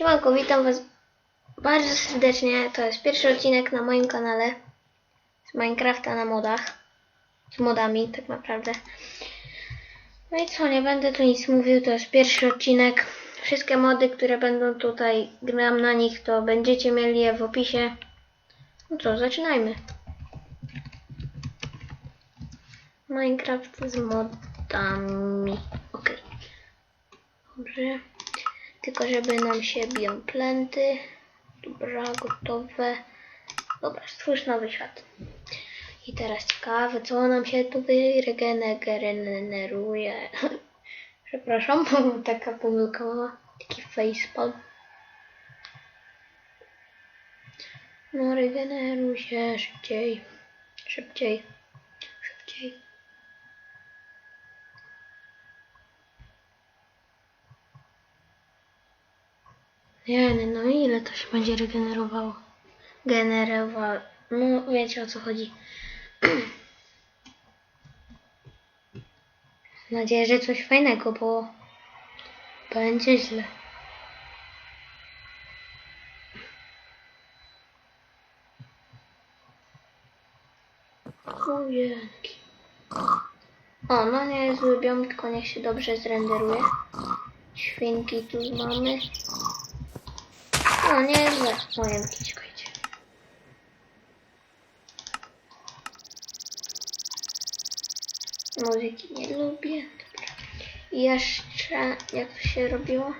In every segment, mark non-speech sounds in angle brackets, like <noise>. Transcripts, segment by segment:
Siemanko, witam Was bardzo serdecznie. To jest pierwszy odcinek na moim kanale z Minecrafta na modach. Z modami, tak naprawdę. No i co, nie będę tu nic mówił, to jest pierwszy odcinek. Wszystkie mody, które będą tutaj, gram na nich, to będziecie mieli je w opisie. No co, zaczynajmy. Minecraft z modami. Ok. Dobrze. Tylko żeby nam się biją plęty. Dobra, gotowe. Dobra, stwórz nowy świat. I teraz ciekawe, co nam się tu wyregeneruje. <laughs> Przepraszam, <laughs> taka pomyłka mała. Taki facepalm. No, regeneruj się szybciej. Szybciej. Szybciej. Nie, no ile to się będzie regenerowało? Generowało. No wiecie o co chodzi. Mam <clears throat> nadzieję, że coś fajnego, bo będzie źle. Ojenki. O, no nie jest biom, tylko niech się dobrze zrenderuje. Świnki tu mamy. No nie źle. Ojenki, czekajcie. Muzyki nie lubię. Jeszcze, jak to się robiło?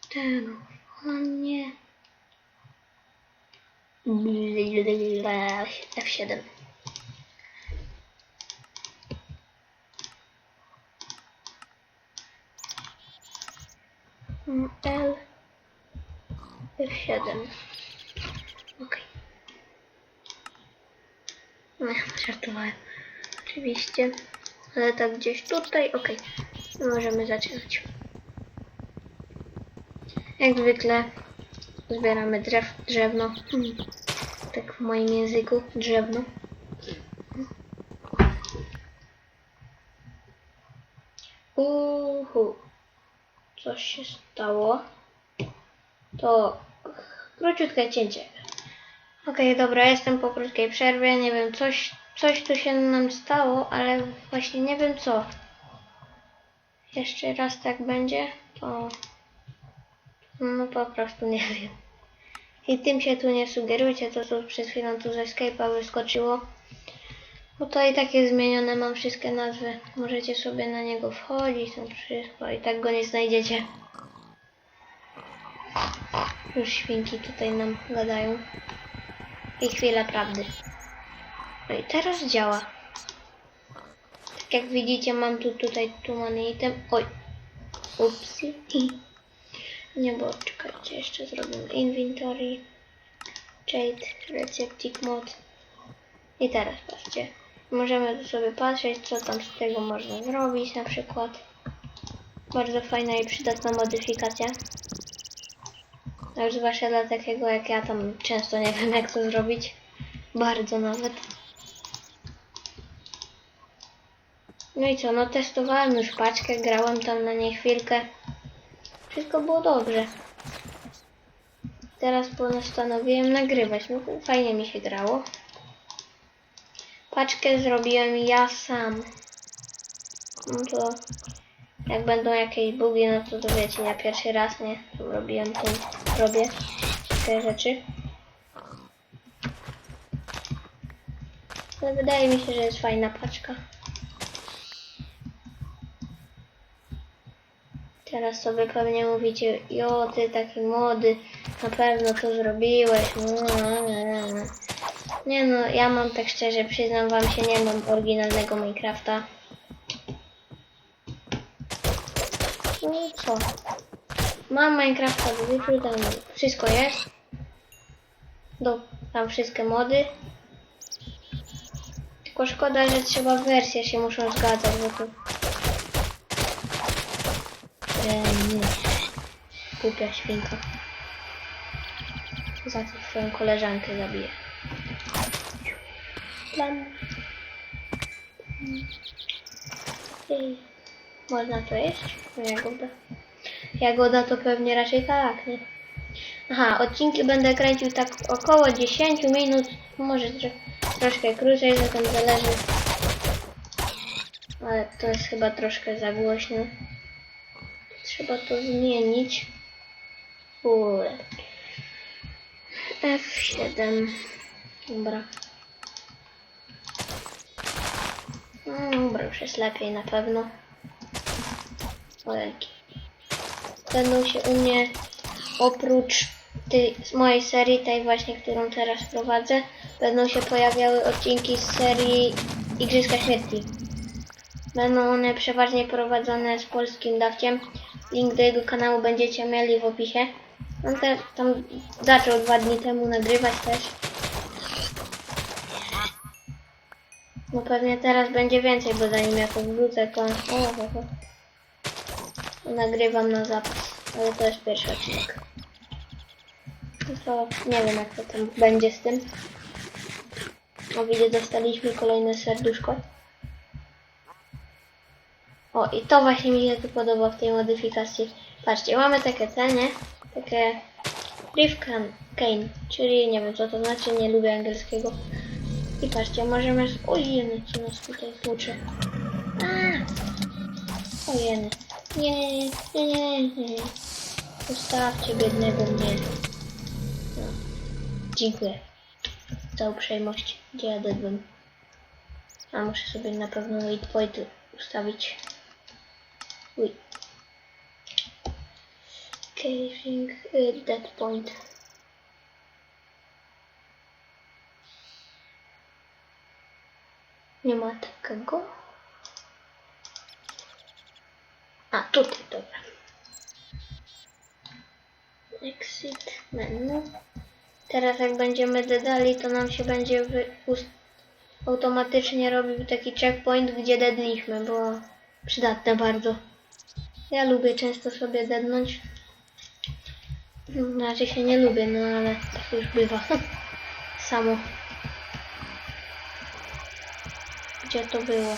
Sterowanie. F7. L F7. Okej. No, żartowałem. Oczywiście. Ale tak gdzieś tutaj, okej. Możemy zaczynać. Jak zwykle zbieramy drew, drzewno. Hmm. Tak w moim języku, drzewno. Uhu. Coś się stało. To króciutkie cięcie. Okej, dobra, jestem po krótkiej przerwie. Nie wiem, coś, coś tu się nam stało, ale właśnie nie wiem co. Jeszcze raz tak będzie, to no po prostu nie wiem. I tym się tu nie sugerujcie, to co przed chwilą tu z Escape'a wyskoczyło. Bo to i tak jest zmienione, mam wszystkie nazwy. Możecie sobie na niego wchodzić, tam wszystko i tak go nie znajdziecie. Już świnki tutaj nam gadają. I chwila prawdy. No i teraz działa. Tak jak widzicie, mam tu tutaj tumany item. Oj. Upsi. Nie, bo czekajcie, jeszcze zrobimy inventory. Jade, receptic mod. I teraz patrzcie. Możemy tu sobie patrzeć, co tam z tego można zrobić na przykład. Bardzo fajna i przydatna modyfikacja. A już zwłaszcza dla takiego jak ja tam często nie wiem jak to zrobić. Bardzo nawet. No i co, no testowałem już paczkę, grałem tam na niej chwilkę. Wszystko było dobrze. Teraz postanowiłem nagrywać. No fajnie mi się grało. Paczkę zrobiłem ja sam. No to jak będą jakieś bugi, no to, to wiecie, ja pierwszy raz nie robiłem to, robię te rzeczy. Ale wydaje mi się, że jest fajna paczka. Teraz sobie pewnie mówicie, jo, ty taki młody, na pewno to zrobiłeś. Nie no, ja mam tak szczerze, przyznam wam się, nie mam oryginalnego Minecrafta. No i co? Mam Minecrafta do wyczuł, tam wszystko jest. Do, tam wszystkie mody. Tylko szkoda, że trzeba wersje się muszą zgadzać, bo to... Eee. Głupia świnka. Za to twoją koleżankę zabiję. Plan. Ej. Można to jeść? No jak uda. Jagoda to pewnie raczej tak, nie? Aha, odcinki będę kręcił tak około 10 minut, może tro troszkę krócej, tam zależy. Ale to jest chyba troszkę za głośno. Trzeba to zmienić. Ule. F7. Dobra. No, dobra, już jest lepiej na pewno. Ojejki. Będą się u mnie oprócz tej z mojej serii, tej właśnie, którą teraz prowadzę, będą się pojawiały odcinki z serii Igrzyska Śmierci. Będą one przeważnie prowadzone z polskim dawciem. Link do jego kanału będziecie mieli w opisie. On te, tam zaczął dwa dni temu nagrywać też. No pewnie teraz będzie więcej, bo zanim jakoś wrócę, to... O, o, o. Nagrywam na zapas, ale to jest pierwszy odcinek. To nie wiem jak to tam będzie z tym. O widzę, dostaliśmy kolejne serduszko. O i to właśnie mi się tu podoba w tej modyfikacji. Patrzcie, mamy takie cenie, takie Can- Cane, czyli nie wiem co to znaczy, nie lubię angielskiego. I patrzcie, możemy... Ojej, co nas tutaj tłucze. A! Nie, nie, nie. Zostawcie biednego mnie. No. Dziękuję za uprzejmość. Gdzie ja dedłem? A muszę sobie na pewno wait point ustawić. Uj. Casing y, dead point. Nie ma takiego. A, tutaj, dobra. Exit menu. Teraz jak będziemy dedali, to nam się będzie automatycznie robił taki checkpoint, gdzie dedliśmy, bo przydatne bardzo. Ja lubię często sobie dednąć. Znaczy się nie lubię, no ale tak już bywa. <laughs> Samo. Gdzie to było?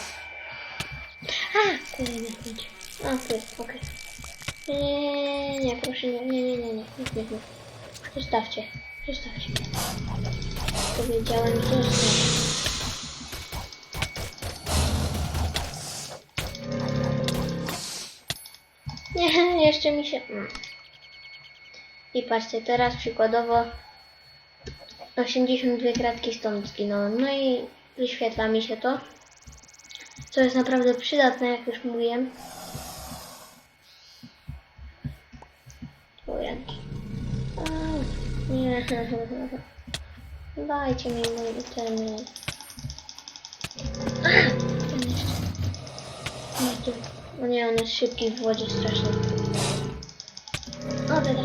A! Kolejny chodź. A, tu okej. Nie, nie, nie, nie, proszę, nie, nie, nie, nie, nie, nie, nie. Zostawcie, zostawcie. Powiedziałem zostaw. Nie, <laughs> jeszcze mi się... mm. I patrzcie, teraz przykładowo 82 kratki stąd zginąłem. No i wyświetla mi się to. Co jest naprawdę przydatne, jak już mówiłem. Wojanki. A, Nie. <laughs> Dajcie mi mój ten. Ten jeszcze. Nie. O on jest szybki w wodzie strasznie. O, dobra.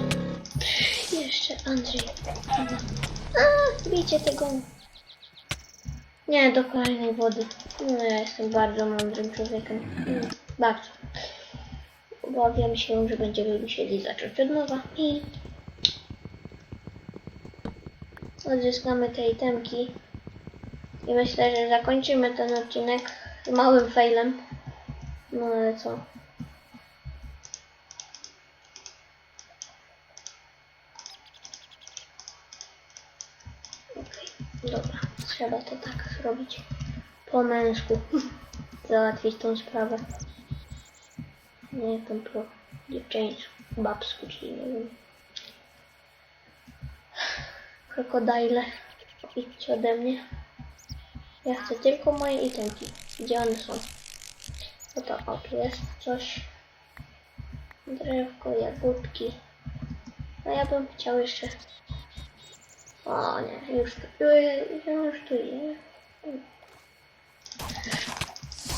Jeszcze Andrzej. A, bijcie tego. Nie, do kolejnej wody. No, ja jestem bardzo mądrym człowiekiem. Bardzo. Obawiam się, że będziemy musieli zacząć od nowa i odzyskamy te itemki. I myślę, że zakończymy ten odcinek małym failem. No ale co? Okej, dobra. Trzeba to tak zrobić. Po męsku. <laughs> Załatwić tą sprawę. Nie tam po dziewczyńsku, babsku, czyli nie wiem. Krokodile. Idźcie ode mnie. Ja chcę tylko moje itemki. Gdzie one są? No to o, tu jest coś. Drewko, jagódki. A ja bym chciał jeszcze... O nie, już tu, już tu jest.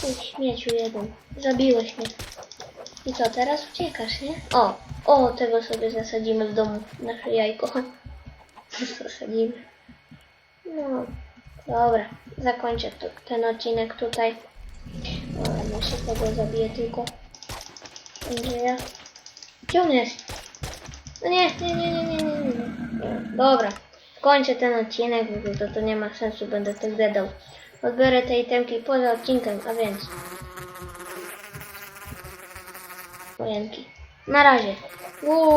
Ty śmieciu jeden. Zabiłeś mnie. I co, teraz uciekasz, nie? O, o, tego sobie zasadzimy w domu. Nasze jajko. <laughs> Zasadzimy. No, dobra. Zakończę tu, ten odcinek tutaj. Dobra, muszę tego zabiję tylko. Andrzeja. Gdzie on jest? No nie, nie, nie, nie, nie, nie, nie. nie. Dobra. Kończę ten odcinek, bo to, to nie ma sensu, będę tak gadał. Odbiorę te itemki poza odcinkiem, a więc... Na razie. Uuu.